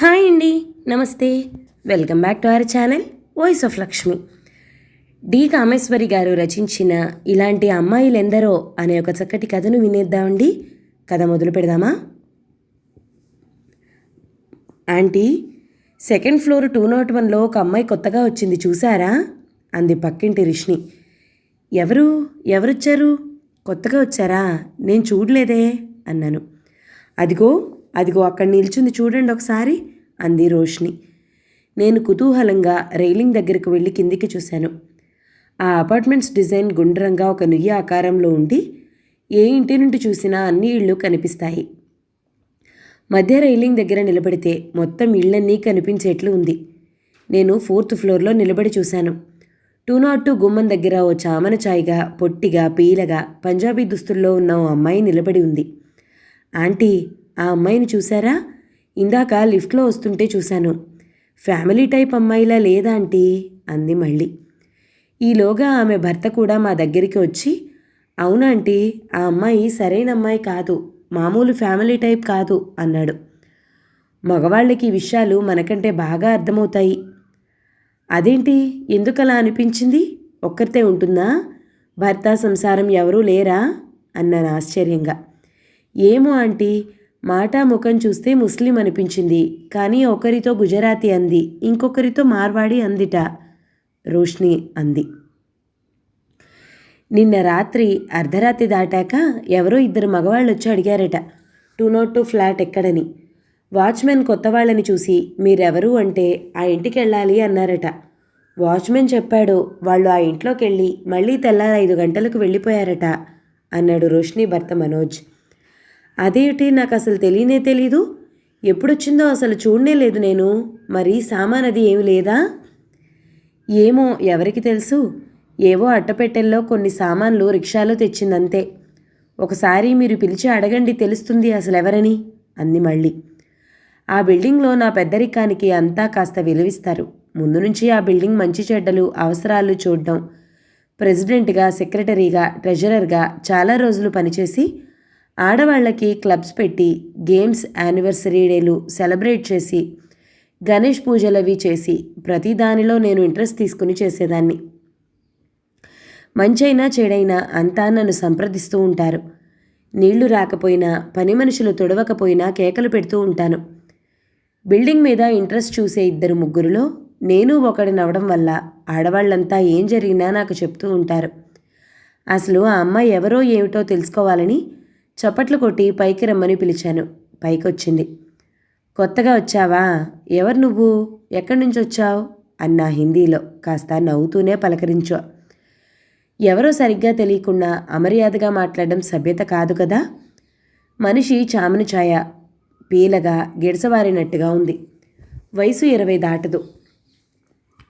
Hi అండి. నమస్తే. Welcome back to our channel voice of Lakshmi. D. Kameswari garu రచించిన ఇలాంటి అమ్మాయిలు ఎందరో అనే ఒక చక్కటి కథను వినేద్దామండి. కథ మొదలు పెడదామా? Aunty second floor two nought వన్లో ఒక అమ్మాయి కొత్తగా వచ్చింది చూసారా అంది పక్కింటి రిష్ని ఎవరు? ఎవరొచ్చారు? కొత్తగా వచ్చారా? నేను చూడలేదే అన్నాను. అదిగో అదిగో అక్కడ నిల్చుంది చూడండి ఒకసారి అంది రోష్ని. నేను కుతూహలంగా రైలింగ్ దగ్గరకు వెళ్ళి కిందికి చూశాను. ఆ అపార్ట్మెంట్స్ డిజైన్ గుండ్రంగా ఒక నుయ్యి ఆకారంలో ఉండి ఏ ఇంటి నుండి చూసినా అన్ని ఇళ్ళు కనిపిస్తాయి. మధ్య రైలింగ్ దగ్గర నిలబడితే మొత్తం ఇళ్ళన్నీ కనిపించేట్లు ఉంది. నేను ఫోర్త్ ఫ్లోర్లో నిలబడి చూశాను. టూ నాట్ టూ గుమ్మం దగ్గర ఓ చామన చాయిగా పొట్టిగా పీలగా పంజాబీ దుస్తుల్లో ఉన్న ఓ అమ్మాయి నిలబడి ఉంది. ఆంటీ ఆ అమ్మాయిని చూసారా? ఇందాక లిఫ్ట్లో వస్తుంటే చూశాను. ఫ్యామిలీ టైప్ అమ్మాయిలా లేదా ఆంటీ? అంది మళ్ళీ. ఈలోగా ఆమె భర్త కూడా మా దగ్గరికి వచ్చి అవునా ఆంటీ ఆ అమ్మాయి సరైన అమ్మాయి కాదు మామూలు ఫ్యామిలీ టైప్ కాదు అన్నాడు. మగవాళ్ళకి ఈ విషయాలు మనకంటే బాగా అర్థమవుతాయి. అదేంటి? ఎందుకలా అనిపించింది? ఒక్కరితే ఉంటుందా? భర్త సంసారం ఎవరూ లేరా? అన్నాను ఆశ్చర్యంగా. ఏమో ఆంటీ మాట ముఖం చూస్తే ముస్లిం అనిపించింది. కానీ ఒకరితో గుజరాతీ అంది. ఇంకొకరితో మార్వాడి అందిట. రోష్ని అంది. నిన్న రాత్రి అర్ధరాత్రి దాటాక ఎవరో ఇద్దరు మగవాళ్ళు వచ్చి అడిగారట టూ నాట్ టూ ఫ్లాట్ ఎక్కడని? వాచ్మెన్ కొత్త వాళ్ళని చూసి మీరెవరు అంటే ఆ ఇంటికి వెళ్ళాలి అన్నారట. వాచ్మెన్ చెప్పాడు వాళ్ళు ఆ ఇంట్లోకి వెళ్ళి మళ్ళీ తెల్లారి ఐదు గంటలకు వెళ్ళిపోయారట అన్నాడు రోష్ని భర్త మనోజ్. అదేంటి నాకు అసలు తెలియనే తెలీదు? ఎప్పుడొచ్చిందో అసలు చూడనే లేదు నేను. మరి సామాన్ అది ఏమి లేదా? ఏమో ఎవరికి తెలుసు? ఏవో అట్టపెట్టెల్లో కొన్ని సామాన్లు రిక్షాలో తెచ్చిందంతే. ఒకసారి మీరు పిలిచి అడగండి తెలుస్తుంది అసలు ఎవరని అంది మళ్ళీ. ఆ బిల్డింగ్లో నా పెద్దరికానికి అంతా కాస్త విలువిస్తారు. ముందు నుంచి ఆ బిల్డింగ్ మంచి చెడ్డలు అవసరాలు చూడడం. ప్రెసిడెంట్గా సెక్రటరీగా ట్రెజరర్గా చాలా రోజులు పనిచేసి ఆడవాళ్ళకి క్లబ్స్ పెట్టి గేమ్స్ యానివర్సరీ డేలు సెలబ్రేట్ చేసి గణేష్ పూజలవి చేసి ప్రతి దానిలో నేను ఇంట్రెస్ట్ తీసుకుని చేసేదాన్ని. మంచైనా చెడైనా అంతా నన్ను సంప్రదిస్తూ ఉంటారు. నీళ్ళు రాకపోయినా పని మనుషులు తొడవకపోయినా కేకలు పెడుతూ ఉంటాను. బిల్డింగ్ మీద ఇంట్రెస్ట్ చూసే ఇద్దరు ముగ్గురులో నేను ఒకటి నవ్వడం వల్ల ఆడవాళ్ళంతా ఏం జరిగినా నాకు చెప్తూ ఉంటారు. అసలు ఆ అమ్మాయి ఎవరో ఏమిటో తెలుసుకోవాలని చప్పట్లు కొట్టి పైకి రమ్మని పిలిచాను. పైకి వచ్చింది కొత్తగా వచ్చావా? ఎవరు నువ్వు? ఎక్కడి నుంచి వచ్చావు? అన్నా హిందీలో. కాస్త నవ్వుతూనే పలకరించు. ఎవరో సరిగ్గా తెలియకుండా అమర్యాదగా మాట్లాడడం సభ్యత కాదు కదా? మనిషి చామను ఛాయ పీలగా గిడసవారినట్టుగా ఉంది. వయసు ఇరవై దాటదు.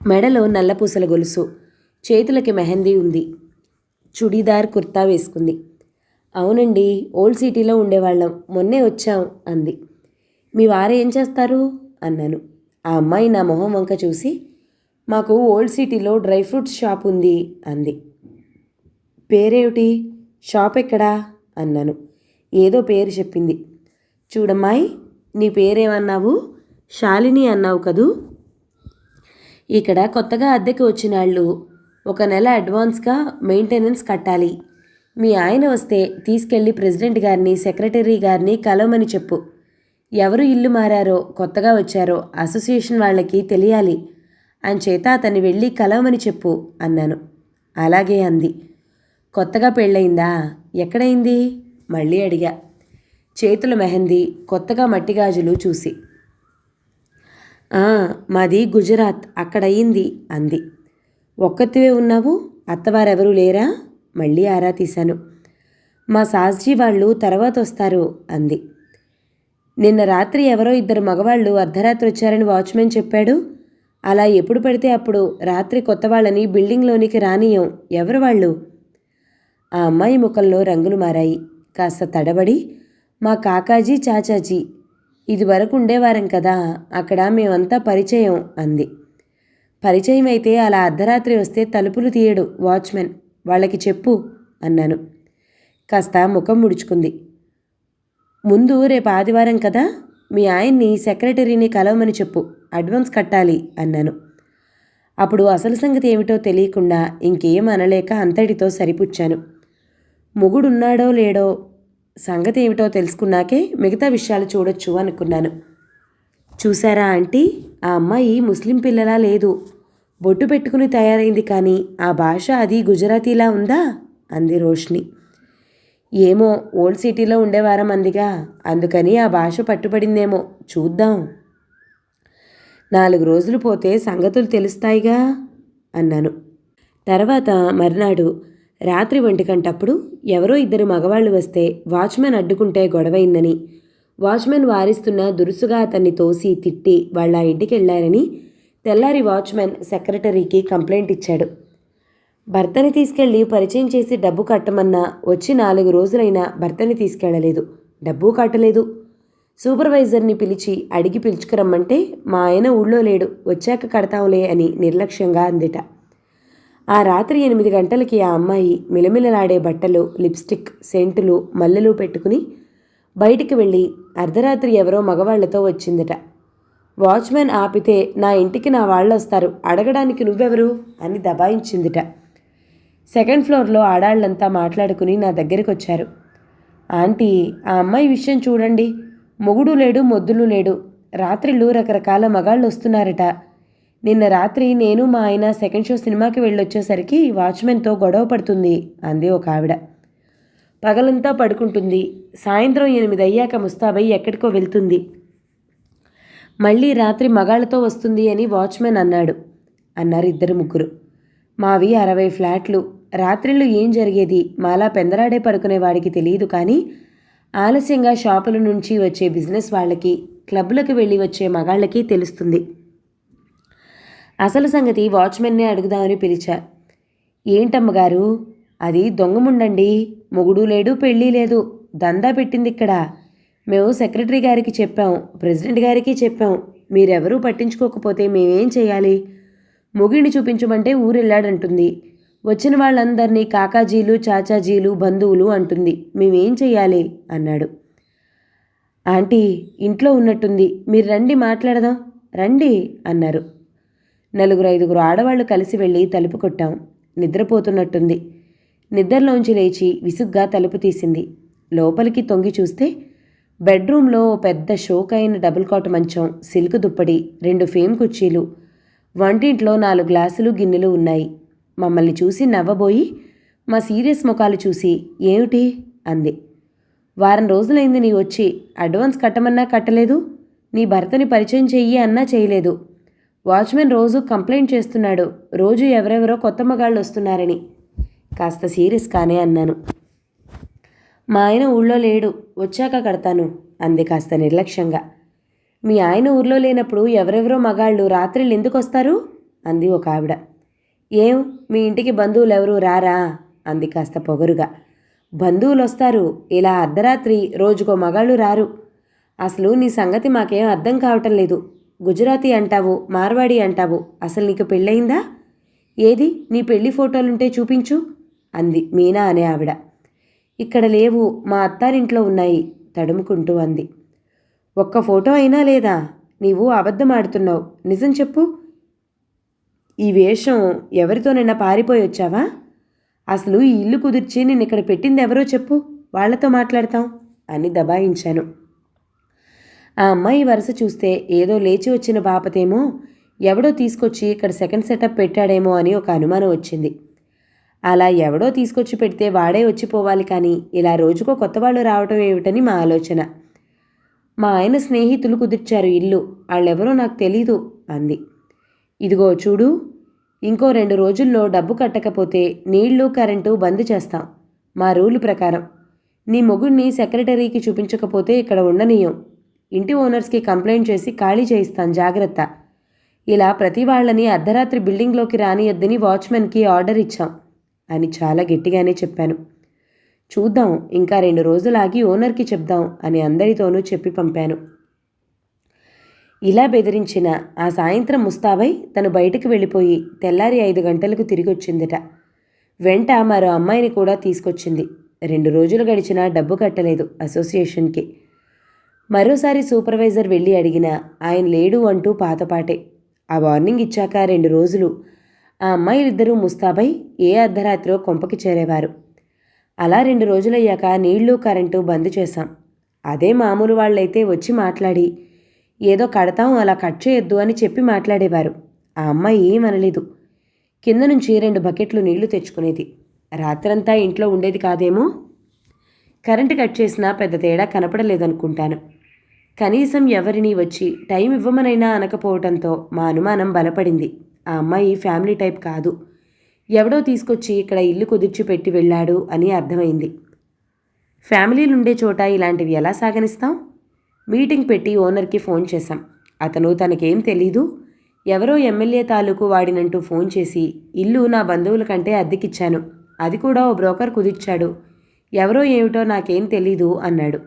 మెడలో నల్లపూసల గొలుసు. చేతులకి మెహందీ ఉంది. చుడీదార్ కుర్తా వేసుకుంది. అవునండి ఓల్డ్ సిటీలో ఉండేవాళ్ళం. మొన్నే వచ్చాం అంది. మీ వారు ఏం చేస్తారు? అన్నాను. ఆ అమ్మాయి నా మొహం వంక చూసి మాకు ఓల్డ్ సిటీలో డ్రై ఫ్రూట్స్ షాప్ ఉంది అంది. పేరేమిటి? షాప్ ఎక్కడా? అన్నాను. ఏదో పేరు చెప్పింది. చూడమ్మాయి నీ పేరేమన్నావు? శాలిని అన్నావు కదూ? ఇక్కడ కొత్తగా అద్దెకి వచ్చిన వాళ్ళు ఒక నెల అడ్వాన్స్గా మెయింటెనెన్స్ కట్టాలి. మీ ఆయన వస్తే తీసుకెళ్ళి ప్రెసిడెంట్ గారిని సెక్రటరీ గారిని కలవమని చెప్పు. ఎవరు ఇల్లు మారారో కొత్తగా వచ్చారో అసోసియేషన్ వాళ్ళకి తెలియాలి. అంచేత అతన్ని వెళ్ళి కలవమని చెప్పు అన్నాను. అలాగే అంది. కొత్తగా పెళ్ళయిందా? ఎక్కడైంది? మళ్ళీ అడిగా. చేతుల మెహందీ కొత్తగా మట్టి గాజులు చూసి. మాది గుజరాత్ అక్కడయింది అంది. ఒక్కతివే ఉన్నావు? అత్తవారెవరూ లేరా? మళ్ళీ ఆరా తీశాను. మా సాస్జీ వాళ్ళు తర్వాత వస్తారు అంది. నిన్న రాత్రి ఎవరో ఇద్దరు మగవాళ్ళు అర్ధరాత్రి వచ్చారని వాచ్మెన్ చెప్పాడు. అలా ఎప్పుడు పడితే అప్పుడు రాత్రి కొత్త వాళ్ళని బిల్డింగ్లోనికి రానియం ఎవరు వాళ్ళు? ఆ అమ్మాయి ముఖంలో రంగులు మారాయి. కాస్త తడబడి మా కాకాజీ చాచాజీ ఇది వరకు ఉండేవారం కదా అక్కడ మేమంతా పరిచయం అంది. పరిచయం అయితే అలా అర్ధరాత్రి వస్తే తలుపులు తీయడు వాచ్మెన్. వాళ్ళకి చెప్పు అన్నాను. కాస్త ముఖం ముడుచుకుంది. ముందు రేపు ఆదివారం కదా? మీ ఆయన్ని సెక్రటరీని కలవమని చెప్పు. అడ్వాన్స్ కట్టాలి అన్నాను. అప్పుడు అసలు సంగతి ఏమిటో తెలియకుండా ఇంకేం అనలేక అంతటితో సరిపుచ్చాను. మొగుడున్నాడో లేడో సంగతి ఏమిటో తెలుసుకున్నాకే మిగతా విషయాలు చూడొచ్చు అనుకున్నాను. చూసారా ఆంటీ? ఆ అమ్మాయి ముస్లిం పిల్లలా లేదు. బొట్టు పెట్టుకుని తయారైంది కానీ ఆ భాష అది గుజరాతీలా ఉందా? అంది రోష్ని. ఏమో ఓల్డ్ సిటీలో ఉండేవారం అందిగా. అందుకని ఆ భాష పట్టుబడిందేమో చూద్దాం. నాలుగు రోజులు పోతే సంగతులు తెలుస్తాయిగా? అన్నాను. తర్వాత మర్నాడు రాత్రి ఒంటికంటప్పుడు ఎవరో ఇద్దరు మగవాళ్ళు వస్తే వాచ్మెన్ అడ్డుకుంటే గొడవైందని వాచ్మెన్ వారిస్తున్న దురుసుగా అతన్ని తోసి తిట్టి వాళ్ళ ఇంటికి వెళ్ళారని తెల్లారి వాచ్మెన్ సెక్రటరీకి కంప్లైంట్ ఇచ్చాడు. భర్తని తీసుకెళ్ళి పరిచయం చేసి డబ్బు కట్టమన్నా వచ్చి నాలుగు రోజులైనా భర్తని తీసుకెళ్ళలేదు డబ్బు కట్టలేదు సూపర్వైజర్ని పిలిచి అడిగి పిలుచుకురమ్మంటే మా ఆయన ఊళ్ళో లేడు వచ్చాక కడతాంలే అని నిర్లక్ష్యంగా అందిట. ఆ రాత్రి ఎనిమిది గంటలకి ఆ అమ్మాయి మిలమిలలాడే బట్టలు లిప్స్టిక్ సెంటులు మల్లెలు పెట్టుకుని బయటికి వెళ్ళి అర్ధరాత్రి ఎవరో మగవాళ్ళతో వచ్చిందట. వాచ్మెన్ ఆపితే నా ఇంటికి నా వాళ్ళు వస్తారు అడగడానికి నువ్వెవరు? అని దబాయించిందిట. సెకండ్ ఫ్లోర్లో ఆడాళ్ళంతా మాట్లాడుకుని నా దగ్గరికి వచ్చారు ఆంటీ ఆ అమ్మాయి విషయం చూడండి. మొగుడు లేడు మొద్దులు లేడు. రాత్రిళ్ళు రకరకాల మగాళ్ళు వస్తున్నారట నిన్న రాత్రి నేను మా ఆయన సెకండ్ షో సినిమాకి వెళ్ళొచ్చేసరికి వాచ్మెన్తో గొడవ పడుతుంది అంది ఒక ఆవిడ. పగలంతా పడుకుంటుంది. సాయంత్రం ఎనిమిది అయ్యాక ముస్తాబై ఎక్కడికో వెళ్తుంది. మళ్ళీ రాత్రి మగాళ్ళతో వస్తుంది అని వాచ్మెన్ అన్నాడు. అన్నారు ఇద్దరు ముగ్గురు. మావి అరవై ఫ్లాట్లు. రాత్రిళ్ళు ఏం జరిగేది? మాలా పెందరాడే పడుకునే వాడికి తెలియదు కానీ ఆలస్యంగా షాపుల నుంచి వచ్చే బిజినెస్ వాళ్ళకి క్లబ్లకు వెళ్ళి వచ్చే మగాళ్ళకి తెలుస్తుంది. అసలు సంగతి వాచ్మెన్నే అడుగుదామని పిలిచా. ఏంటమ్మగారు? అది దొంగముండండి మొగుడు లేడు పెళ్ళి లేదు. దందా పెట్టింది ఇక్కడ మేము సెక్రటరీ గారికి చెప్పాం ప్రెసిడెంట్ గారికి చెప్పాం మీరెవరూ పట్టించుకోకపోతే మేమేం చేయాలి? మొగిడిని చూపించమంటే ఊరెళ్ళాడంటుంది. వచ్చిన వాళ్ళందరినీ కాకాజీలు చాచాజీలు బంధువులు అంటుంది మేమేం చెయ్యాలి అన్నాడు. ఆంటీ ఇంట్లో ఉన్నట్టుంది మీరు రండి మాట్లాడదాం రండి అన్నారు. నలుగురు ఐదుగురు ఆడవాళ్ళు కలిసి వెళ్ళి తలుపు కొట్టాం. నిద్రపోతున్నట్టుంది. నిద్రలోంచి లేచి విసుగ్గా తలుపు తీసింది. లోపలికి తొంగి చూస్తే బెడ్రూమ్లో పెద్ద షోక్ అయిన డబుల్ కాట్ మంచం సిల్క్ దుప్పటి రెండు ఫేమ్ కుర్చీలు. వంటింట్లో నాలుగు గ్లాసులు గిన్నెలు ఉన్నాయి. మమ్మల్ని చూసి నవ్వబోయి మా సీరియస్ ముఖాలు చూసి ఏమిటి? అంది. వారం రోజులైంది నీ వచ్చి అడ్వాన్స్ కట్టమన్నా కట్టలేదు? నీ భర్తని పరిచయం చెయ్యి అన్నా చేయలేదు. వాచ్మెన్ రోజు కంప్లైంట్ చేస్తున్నాడు రోజు ఎవరెవరో కొత్త మగాళ్ళు వస్తున్నారని కాస్త సీరియస్ కానే అన్నాను. మా ఆయన ఊళ్ళో లేడు వచ్చాక కడతాను అంది కాస్త నిర్లక్ష్యంగా. మీ ఆయన ఊర్లో లేనప్పుడు ఎవరెవరో మగాళ్ళు రాత్రిళ్ళు ఎందుకు వస్తారు? అంది ఒక ఆవిడ. ఏం మీ ఇంటికి బంధువులు ఎవరు రారా? అంది కాస్త పొగరుగా. బంధువులు వస్తారు ఇలా అర్ధరాత్రి రోజుకో మగాళ్ళు రారు. అసలు నీ సంగతి మాకేం అర్థం కావటం లేదు. గుజరాతీ అంటావు మార్వాడి అంటావు అసలు నీకు పెళ్ళయిందా? ఏది నీ పెళ్ళి ఫోటోలుంటే చూపించు అంది మీనా అనే ఆవిడ. ఇక్కడ లేవు మా అత్తారింట్లో ఉన్నాయి తడుముకుంటూ అంది. ఒక్క ఫోటో అయినా లేదా? నీవు అబద్ధం ఆడుతున్నావు నిజం చెప్పు. ఈ వేషం ఎవరితోనైనా పారిపోయి వచ్చావా? అసలు ఈ ఇల్లు కుదిర్చి నేను ఇక్కడ పెట్టింది ఎవరో చెప్పు వాళ్ళతో మాట్లాడతాం అని దబాయించాను. ఆ అమ్మాయి వరుస చూస్తే ఏదో లేచి వచ్చిన బాపతేమో ఎవడో తీసుకొచ్చి ఇక్కడ సెకండ్ సెటప్ పెట్టాడేమో అని ఒక అనుమానం వచ్చింది. అలా ఎవడో తీసుకొచ్చి పెడితే వాడే వచ్చిపోవాలి కానీ ఇలా రోజుకో కొత్త వాళ్ళు రావటం ఏమిటని మా ఆలోచన. మా ఆయన స్నేహితులు కుదిర్చారు ఇల్లు వాళ్ళెవరో నాకు తెలీదు అంది. ఇదిగో చూడు ఇంకో రెండు రోజుల్లో డబ్బు కట్టకపోతే నీళ్ళు కరెంటు బంద్ చేస్తాం మా రూలు ప్రకారం. నీ మొగుడిని సెక్రటరీకి చూపించకపోతే ఇక్కడ ఉండనీయం. ఇంటి ఓనర్స్కి కంప్లైంట్ చేసి ఖాళీ చేయిస్తాం జాగ్రత్త. ఇలా ప్రతి వాళ్ళని అర్ధరాత్రి బిల్డింగ్లోకి రానియద్దని వాచ్మెన్కి ఆర్డర్ ఇచ్చాం. అని చాలా గట్టిగానే చెప్పాను. చూద్దాం ఇంకా రెండు రోజులాగి ఓనర్కి చెప్దాం అని అందరితోనూ చెప్పి పంపాను. ఇలా బెదిరించిన ఆ సాయంత్రం ముస్తాబై తను బయటకు వెళ్ళిపోయి తెల్లారి ఐదు గంటలకు తిరిగి వెంట మరో అమ్మాయిని కూడా తీసుకొచ్చింది. రెండు రోజులు గడిచినా డబ్బు కట్టలేదు అసోసియేషన్కి. మరోసారి సూపర్వైజర్ వెళ్ళి అడిగినా ఆయన లేడు అంటూ పాతపాటే ఆ వార్నింగ్ ఇచ్చాక రెండు రోజులు ఆ అమ్మాయిలిద్దరూ ముస్తాబై ఏ అర్ధరాత్రో కొంపకి చేరేవారు. అలా రెండు రోజులయ్యాక నీళ్ళు కరెంటు బంద్ చేశాం. అదే మామూలు వాళ్ళైతే వచ్చి మాట్లాడి ఏదో కడతాం అలా కట్ చేయొద్దు అని చెప్పి మాట్లాడేవారు. ఆ అమ్మాయి ఏమనలేదు కింద నుంచి రెండు బకెట్లు నీళ్ళు తెచ్చుకునేది. రాత్రంతా ఇంట్లో ఉండేది కాదేమో? కరెంటు కట్ చేసినా పెద్ద తేడా కనపడలేదనుకుంటాను. కనీసం ఎవరిని వచ్చి టైం ఇవ్వమనైనా అనకపోవటంతో మా అనుమానం బలపడింది. ఆ అమ్మాయి ఫ్యామిలీ టైప్ కాదు. ఎవడో తీసుకొచ్చి ఇక్కడ ఇల్లు కుదిర్చి పెట్టి వెళ్ళాడు అని అర్థమైంది. ఫ్యామిలీలుండే చోట ఇలాంటివి ఎలా సాగనిస్తాం? మీటింగ్ పెట్టి ఓనర్కి ఫోన్ చేశాం. అతను తనకేం తెలీదు. ఎవరో ఎమ్మెల్యే తాలూకు వాడినంటూ ఫోన్ చేసి ఇల్లు నా బంధువుల కంటే అద్దెకిచ్చాను. అది కూడా ఓ బ్రోకర్ కుదిర్చాడు. ఎవరో ఏమిటో నాకేం తెలీదు అన్నాడు.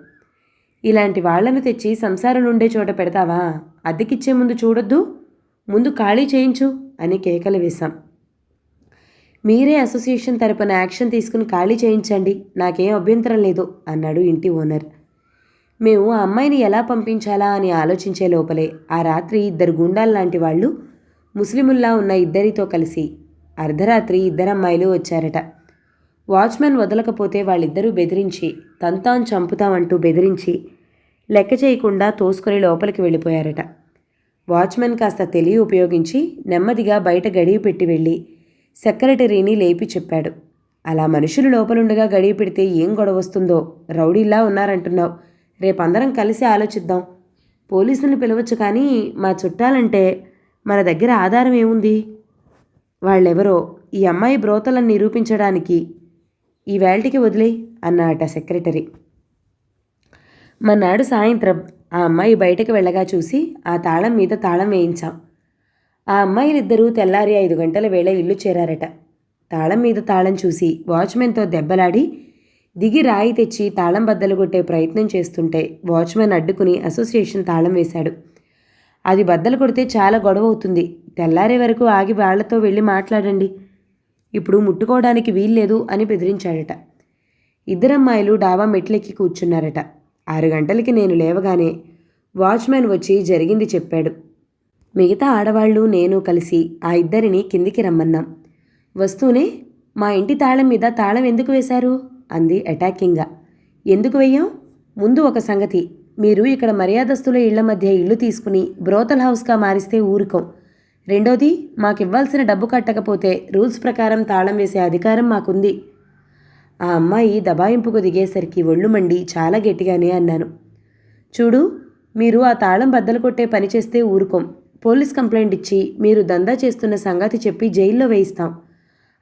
ఇలాంటి వాళ్ళను తెచ్చి సంసారం ఉండే చోట పెడతావా? అద్దెకిచ్చే ముందు చూడొద్దు. ముందు ఖాళీ చేయించు అని కేకలు వేశాం. మీరే అసోసియేషన్ తరపున యాక్షన్ తీసుకుని ఖాళీ చేయించండి నాకేం అభ్యంతరం లేదు అన్నాడు ఇంటి ఓనర్. మేము ఆ అమ్మాయిని ఎలా పంపించాలా అని ఆలోచించే లోపలే ఆ రాత్రి ఇద్దరు గుండాలు లాంటి వాళ్ళు ముస్లిముల్లా ఉన్న ఇద్దరితో కలిసి అర్ధరాత్రి ఇద్దరమ్మాయిలు వచ్చారట. వాచ్మెన్ వదలకపోతే వాళ్ళిద్దరూ బెదిరించి తంతాను చంపుతామంటూ బెదిరించి లెక్క చేయకుండా తోసుకొని లోపలికి వెళ్ళిపోయారట. వాచ్మెన్ కాస్త తెలివి ఉపయోగించి నెమ్మదిగా బయట గడియ పెట్టి వెళ్ళి సెక్రటరీని లేపి చెప్పాడు. అలా మనుషులు లోపలుండగా గడియ పెడితే ఏం గొడవ వస్తుందో? రౌడీలా ఉన్నారంటున్నావు. రేపందరం కలిసి ఆలోచిద్దాం. పోలీసుల్ని పిలవచ్చు కానీ మా చుట్టాలంటే మన దగ్గర ఆధారం ఏముంది? వాళ్ళెవరో ఈ అమ్మాయి బ్రోతలను నిరూపించడానికి ఈ వేల్టికి వదిలే అన్నాట సెక్రటరీ. మన్నాడు సాయంత్రం ఆ అమ్మాయి బయటకు వెళ్ళగా చూసి ఆ తాళం మీద తాళం వేయించాం. ఆ అమ్మాయిలిద్దరూ తెల్లారి ఐదు గంటల వేళ ఇల్లు చేరారట. తాళం మీద తాళం చూసి వాచ్మెన్తో దెబ్బలాడి దిగి రాయి తెచ్చి తాళం బద్దలు కొట్టే ప్రయత్నం చేస్తుంటే వాచ్మెన్ అడ్డుకుని అసోసియేషన్ తాళం వేశాడు. అది బద్దలు కొడితే చాలా గొడవ అవుతుంది. తెల్లారే వరకు ఆగి వాళ్ళతో వెళ్ళి మాట్లాడండి. ఇప్పుడు ముట్టుకోవడానికి వీల్లేదు అని బెదిరించాడట. ఇద్దరమ్మాయిలు డాబా మెట్లెక్కి కూర్చున్నారట. ఆరు గంటలకి నేను లేవగానే వాచ్మెన్ వచ్చి జరిగింది చెప్పాడు. మిగతా ఆడవాళ్ళు నేను కలిసి ఆ ఇద్దరిని కిందికి రమ్మన్నాం. వస్తూనే మా ఇంటి తాళం మీద తాళం ఎందుకు వేశారు? అంది అటాకింగ్గా. ఎందుకు వెయ్యాం ముందు ఒక సంగతి. మీరు ఇక్కడ మర్యాదస్తుల ఇళ్ళ మధ్య ఇల్లు తీసుకుని బ్రోతల్ హౌస్గా మారిస్తే ఊరుకోం. రెండోది మాకివ్వాల్సిన డబ్బు కట్టకపోతే రూల్స్ ప్రకారం తాళం వేసే అధికారం మాకుంది. ఆ అమ్మాయి దబాయింపుకు దిగేసరికి ఒళ్ళు మండి చాలా గట్టిగానే అన్నాను. చూడు మీరు ఆ తాళం బద్దలు కొట్టే పని చేస్తే ఊరుకోం. పోలీస్ కంప్లైంట్ ఇచ్చి మీరు దందా చేస్తున్న సంగతి చెప్పి జైల్లో వేయిస్తాం.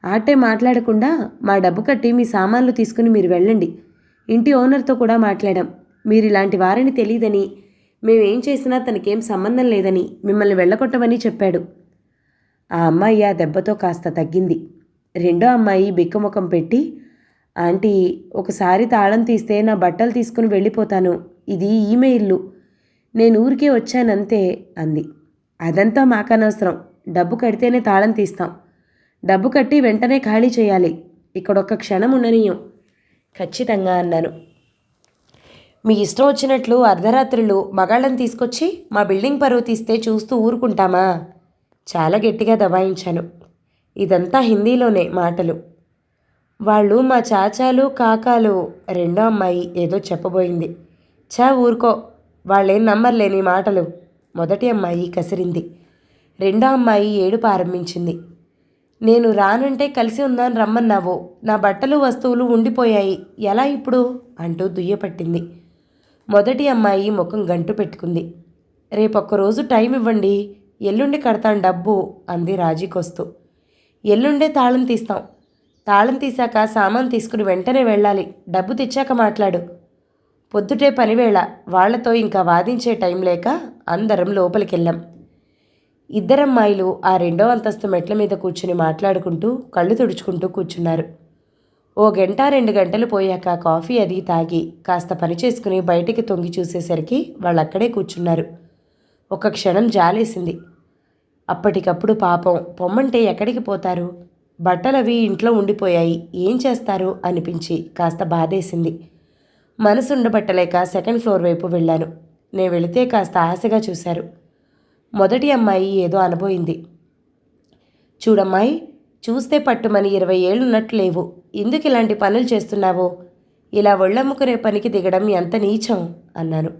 ఆటే మాట్లాడకుండా మా డబ్బు కట్టి మీ సామాన్లు తీసుకుని మీరు వెళ్ళండి. ఇంటి ఓనర్తో కూడా మాట్లాడాం. మీరు ఇలాంటి వారని తెలియదని మేమేం చేసినా తనకేం సంబంధం లేదని మిమ్మల్ని వెళ్ళగొట్టమని చెప్పాడు. ఆ అమ్మాయి ఆ దెబ్బతో కాస్త తగ్గింది. రెండో అమ్మాయి బిక్కముఖం పెట్టి ఆంటీ ఒకసారి తాళం తీస్తే నా బట్టలు తీసుకుని వెళ్ళిపోతాను. ఇది ఈమె ఇల్లు నేను ఊరికే వచ్చానంతే అంది. అదంతా మాకనవసరం. డబ్బు కడితేనే తాళం తీస్తాం. డబ్బు కట్టి వెంటనే ఖాళీ చేయాలి. ఇక్కడొక్క క్షణం ఉండనీయం. ఖచ్చితంగా అన్నాను. మీ ఇష్టం వచ్చినట్లు అర్ధరాత్రులు మగాళ్ళని తీసుకొచ్చి మా బిల్డింగ్ పరువు తీస్తే చూస్తూ ఊరుకుంటామా? చాలా గట్టిగా దబాయించాను. ఇదంతా హిందీలోనే మాటలు. వాళ్ళు మా చాచాలు కాకాలు రెండో అమ్మాయి ఏదో చెప్పబోయింది. చా ఊరుకో వాళ్ళేం నమ్మర్లేని మాటలు. మొదటి అమ్మాయి కసిరింది. రెండో అమ్మాయి ఏడు ప్రారంభించింది నేను రానంటే కలిసి ఉందని రమ్మన్నావు. నా బట్టలు వస్తువులు ఉండిపోయాయి. ఎలా ఇప్పుడు? అంటూ దుయ్యపట్టింది మొదటి అమ్మాయి ముఖం గంటు పెట్టుకుంది. రేపొక్కరోజు టైం ఇవ్వండి. ఎల్లుండి కడతాను డబ్బు అంది రాజీకొస్తూ. ఎల్లుండే తాళం తీస్తాం. తాళం తీశాక సామాన్ తీసుకుని వెంటనే వెళ్ళాలి. డబ్బు తెచ్చాక మాట్లాడు. పొద్దుటే పనివేళ వాళ్ళతో ఇంకా వాదించే టైం లేక అందరం లోపలికెళ్ళాం. ఇద్దరమ్మాయిలు ఆ రెండో అంతస్తు మెట్ల మీద కూర్చుని మాట్లాడుకుంటూ కళ్ళు తుడుచుకుంటూ కూర్చున్నారు. ఓ గంట రెండు గంటలు పోయాక కాఫీ అది తాగి కాస్త పని చేసుకుని బయటికి తొంగి చూసేసరికి వాళ్ళక్కడే కూర్చున్నారు. ఒక క్షణం జాలేసింది. అప్పటికప్పుడు పాపం పొమ్మంటే ఎక్కడికి పోతారు? బట్టలవి ఇంట్లో ఉండిపోయాయి. ఏం చేస్తారు? అనిపించి కాస్త బాధేసింది. మనసుండబట్టలేక సెకండ్ ఫ్లోర్ వైపు వెళ్ళాను. నేను వెళితే కాస్త ఆశగా చూశారు. మొదటి అమ్మాయి ఏదో అనబోయింది. చూడమ్మాయి చూస్తే పట్టుమని ఇరవై ఏళ్ళున్నట్టు లేవు. ఎందుకు ఇలాంటి పనులు చేస్తున్నావో? ఇలా ఒళ్ళమ్ముకునే పనికి దిగడం ఎంత నీచం? అన్నాను.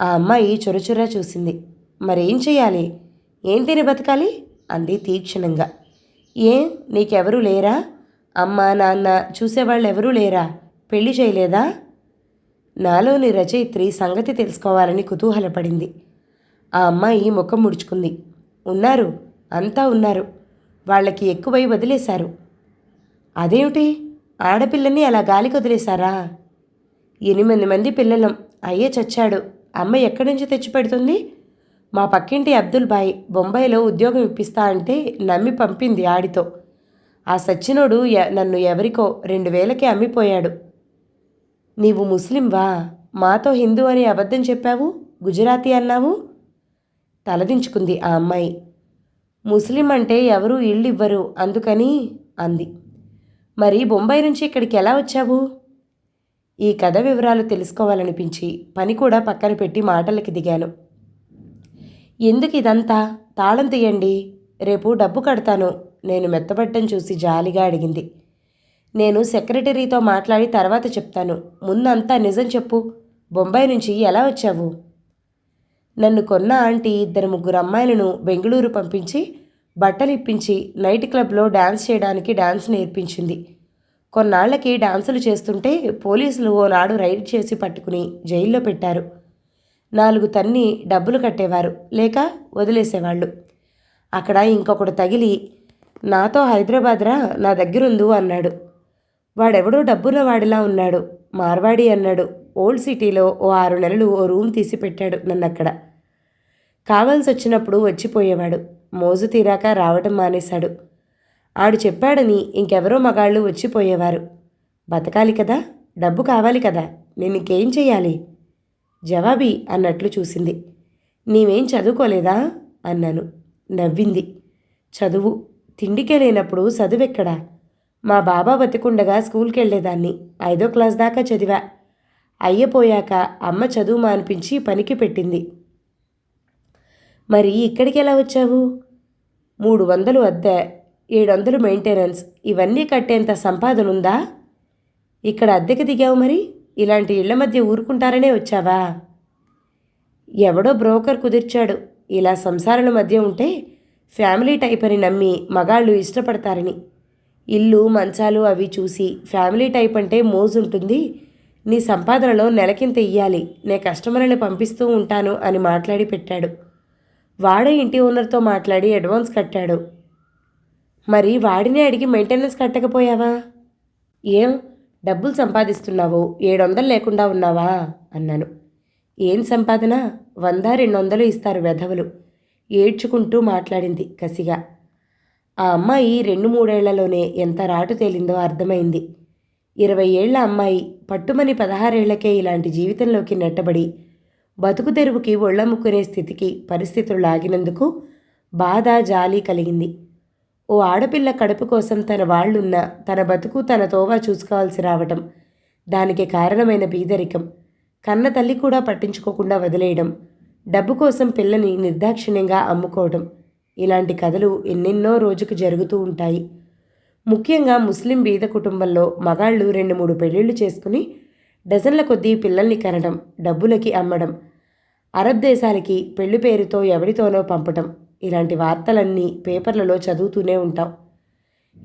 ఆ అమ్మాయి చొరచురా చూసింది. మరేం చేయాలి ఏం తిని బతకాలి? అంది తీక్షణంగా. ఏ నీకెవరూ లేరా? అమ్మ నాన్న చూసేవాళ్ళు ఎవరూ లేరా? పెళ్ళి చేయలేదా? నాలోని రచయిత్రి సంగతి తెలుసుకోవాలని కుతూహలపడింది. ఆ అమ్మాయి ముఖం ముడుచుకుంది. ఉన్నారు అంతా ఉన్నారు. వాళ్ళకి ఎక్కువై వదిలేశారు. అదేమిటి? ఆడపిల్లని అలా గాలికి వదిలేశారా? ఎనిమిది మంది పిల్లలం. అయ్యే చచ్చాడు. అమ్మ ఎక్కడి నుంచి తెచ్చి పెడుతుంది మా పక్కింటి అబ్దుల్ బాయ్ బొంబాయిలో ఉద్యోగం ఇప్పిస్తా అంటే నమ్మి పంపింది ఆడితో. ఆ సచ్చినోడు నన్ను ఎవరికో రెండు వేలకే అమ్మిపోయాడు. నీవు ముస్లింవా? మాతో హిందూ అని అబద్ధం చెప్పావు? గుజరాతీ అన్నావు? తలదించుకుంది ఆ అమ్మాయి. ముస్లిం అంటే ఎవరూ ఇళ్ళు ఇవ్వరు అందుకని అంది. మరి బొంబాయి నుంచి ఇక్కడికి ఎలా వచ్చావు? ఈ కథ వివరాలు తెలుసుకోవాలనిపించి పని కూడా పక్కన పెట్టి మాటలకి దిగాను. ఎందుకు ఇదంతా? తాళం తీయండి. రేపు డబ్బు కడతాను. నేను మెత్తబట్టం చూసి జాలిగా అడిగింది. నేను సెక్రటరీతో మాట్లాడి తర్వాత చెప్తాను. ముందంతా నిజం చెప్పు. బొంబాయి నుంచి ఎలా వచ్చావు? నన్ను కొన్న ఆంటీ ఇద్దరు ముగ్గురు అమ్మాయిలను బెంగళూరు పంపించి బట్టలు ఇప్పించి నైట్ క్లబ్లో డాన్స్ చేయడానికి డాన్స్ నేర్పించింది. కొన్నాళ్ళకి డాన్సులు చేస్తుంటే పోలీసులు ఓనాడు రైడ్ చేసి పట్టుకుని జైల్లో పెట్టారు. నాలుగు తన్ని డబ్బులు కట్టేవారు లేక వదిలేసేవాళ్ళు. అక్కడ ఇంకొకడు తగిలి నాతో హైదరాబాద్ రా నా దగ్గరుందు అన్నాడు. వాడెవడో డబ్బున్న వాడిలా ఉన్నాడు మార్వాడి అన్నాడు. ఓల్డ్ సిటీలో ఓ ఆరు నెలలు ఓ రూమ్ తీసి పెట్టాడు నన్ను అక్కడ కావాల్సి వచ్చినప్పుడు వచ్చిపోయేవాడు. మోజు తీరాక రావటం మానేశాడు. ఆడు చెప్పాడని ఇంకెవరో మగాళ్ళు వచ్చిపోయేవారు. బతకాలి కదా డబ్బు కావాలి కదా నేను ఇంకేం చేయాలి జవాబీ అన్నట్లు చూసింది. నీవేం చదువుకోలేదా? అన్నాను. నవ్వింది. చదువు. తిండికే లేనప్పుడు చదువెక్కడా? మా బాబా బతికుండగా స్కూల్కి వెళ్ళేదాన్ని ఐదో క్లాస్ దాకా చదివా. అయ్యపోయాక అమ్మ చదువు మానిపించి పనికి పెట్టింది. మరి ఇక్కడికి ఎలా వచ్చావు? మూడు వందలు అద్దె ఏడు వందలు మెయింటెనెన్స్. ఇవన్నీ కట్టేంత సంపాదన ఉందా ఇక్కడ అద్దెకి దిగావు మరి? ఇలాంటి ఇళ్ళ మధ్య ఊరుకుంటారనే వచ్చావా? ఎవడో బ్రోకర్ కుదిర్చాడు. ఇలా సంసారాల మధ్య ఉంటే ఫ్యామిలీ టైప్ అని నమ్మి మగాళ్ళు ఇష్టపడతారని. ఇల్లు మంచాలు అవి చూసి ఫ్యామిలీ టైప్ అంటే మోజుంటుంది. నీ సంపాదనలో నెలకింత ఇయ్యాలి. నే కస్టమర్ని పంపిస్తూ ఉంటాను అని మాట్లాడి పెట్టాడు. వాడే ఇంటి ఓనర్తో మాట్లాడి అడ్వాన్స్ కట్టాడు. మరి వాడినే అడిగి మెయింటెనెన్స్ కట్టకపోయావా? ఏం? డబ్బులు సంపాదిస్తున్నావు ఏడు వందలు లేకుండా ఉన్నావా? అన్నాను. ఏం సంపాదన? వంద రెండు వందలు ఇస్తారు వెధవలు. ఏడ్చుకుంటూ మాట్లాడింది కసిగా. ఆ అమ్మాయి రెండు మూడేళ్ళలోనే ఎంత రాటు తేలిందో అర్థమైంది. ఇరవై ఏళ్ళ అమ్మాయి పట్టుమని పదహారేళ్ళకే ఇలాంటి జీవితంలోకి నెట్టబడి బతుకు తెరువుకి ఒళ్ళముక్కునే స్థితికి పరిస్థితులు లాగినందుకు బాధ జాలి కలిగింది. ఓ ఆడపిల్ల కడుపు కోసం తన వాళ్ళున్న తన బతుకు తన తోవా చూసుకోవాల్సి రావటం దానికి కారణమైన బీదరికం కన్న తల్లి కూడా పట్టించుకోకుండా వదిలేయడం డబ్బు కోసం పిల్లని నిర్దాక్షిణ్యంగా అమ్ముకోవడం ఇలాంటి కథలు ఎన్నెన్నో రోజుకు జరుగుతూ ఉంటాయి. ముఖ్యంగా ముస్లిం బీద కుటుంబంలో మగాళ్ళు రెండు మూడు పెళ్ళిళ్ళు చేసుకుని డజన్ల కొద్దీ పిల్లల్ని కనడం డబ్బులకి అమ్మడం అరబ్ దేశాలకి పెళ్ళి పేరుతో ఎవరితోనో పంపటం ఇలాంటి వార్తలన్నీ పేపర్లలో చదువుతూనే ఉంటాం.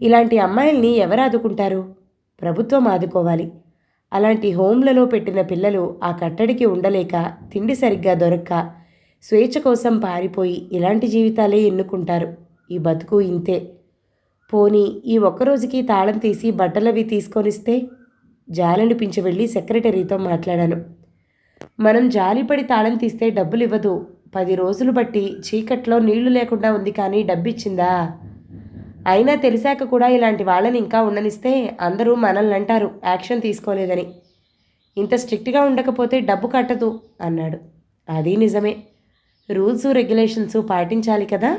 ఇలాంటి అమ్మాయిల్ని ఎవరు ఆదుకుంటారు? ప్రభుత్వం ఆదుకోవాలి. అలాంటి హోమ్లలో పెట్టిన పిల్లలు ఆ కట్టడికి ఉండలేక తిండి సరిగ్గా దొరక్క స్వేచ్ఛ కోసం పారిపోయి ఇలాంటి జీవితాలే ఎన్నుకుంటారు. ఈ బతుకు ఇంతే. పోనీ ఈ ఒక్కరోజుకి తాళం తీసి బట్టలవి తీసుకొనిస్తే? జాలనిపించి వెళ్ళి సెక్రటరీతో మాట్లాడాను. మనం జాలిపడి తాళం తీస్తే డబ్బులు ఇవ్వదు పది రోజులు బట్టి చీకట్లో నీళ్ళు లేకుండా ఉంది కానీ డబ్బిచ్చిందా? అయినా తెలిసాక కూడా ఇలాంటి వాళ్ళని ఇంకా ఉండనిస్తే అందరూ మనల్ని అంటారు యాక్షన్ తీసుకోలేదని. ఇంత స్ట్రిక్ట్గా ఉండకపోతే డబ్బు కట్టదు అన్నాడు. అది నిజమే. రూల్స్ రెగ్యులేషన్స్ పాటించాలి కదా?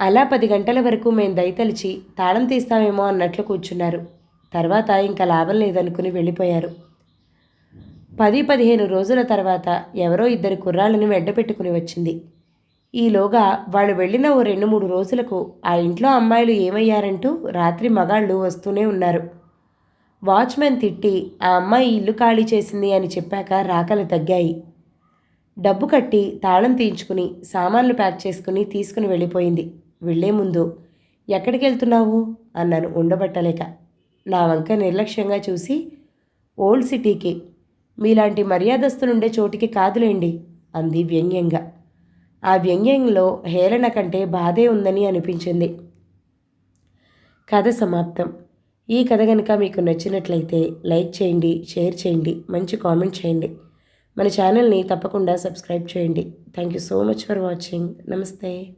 అలా పది గంటల వరకు మేము దయతలిచి తాళం తీస్తామేమో అన్నట్లు కూర్చున్నారు. తర్వాత ఇంకా లాభం లేదనుకుని వెళ్ళిపోయారు. పది పదిహేను రోజుల తర్వాత ఎవరో ఇద్దరు కుర్రాళ్ళని వెంటపెట్టుకుని వచ్చింది. ఈలోగా వాళ్ళు వెళ్ళిన ఓ రెండు మూడు రోజులకు ఆ ఇంట్లో అమ్మాయిలు ఏమయ్యారంటూ రాత్రి మగాళ్ళు వస్తూనే ఉన్నారు. వాచ్మెన్ తిట్టి ఆ అమ్మాయి ఇల్లు ఖాళీ చేసింది అని చెప్పాక రాకలు తగ్గాయి. డబ్బు కట్టి తాళం తీయించుకుని సామాన్లు ప్యాక్ చేసుకుని తీసుకుని వెళ్ళిపోయింది. వెళ్ళే ముందు ఎక్కడికి వెళ్తున్నావు అన్నాను ఉండబట్టలేక. నా వంక నిర్లక్ష్యంగా చూసి ఓల్డ్ సిటీకి మీలాంటి మర్యాదస్తులుండే చోటికి కాదులేండి అంది వ్యంగ్యంగా. ఆ వ్యంగ్యంలో హేళన కంటే బాధే ఉందని అనిపించింది. కథ సమాప్తం. ఈ కథ కనుక మీకు నచ్చినట్లయితే లైక్ చేయండి షేర్ చేయండి మంచి కామెంట్ చేయండి. మన ఛానల్ని తప్పకుండా సబ్స్క్రైబ్ చేయండి. Thank you so much for watching. నమస్తే.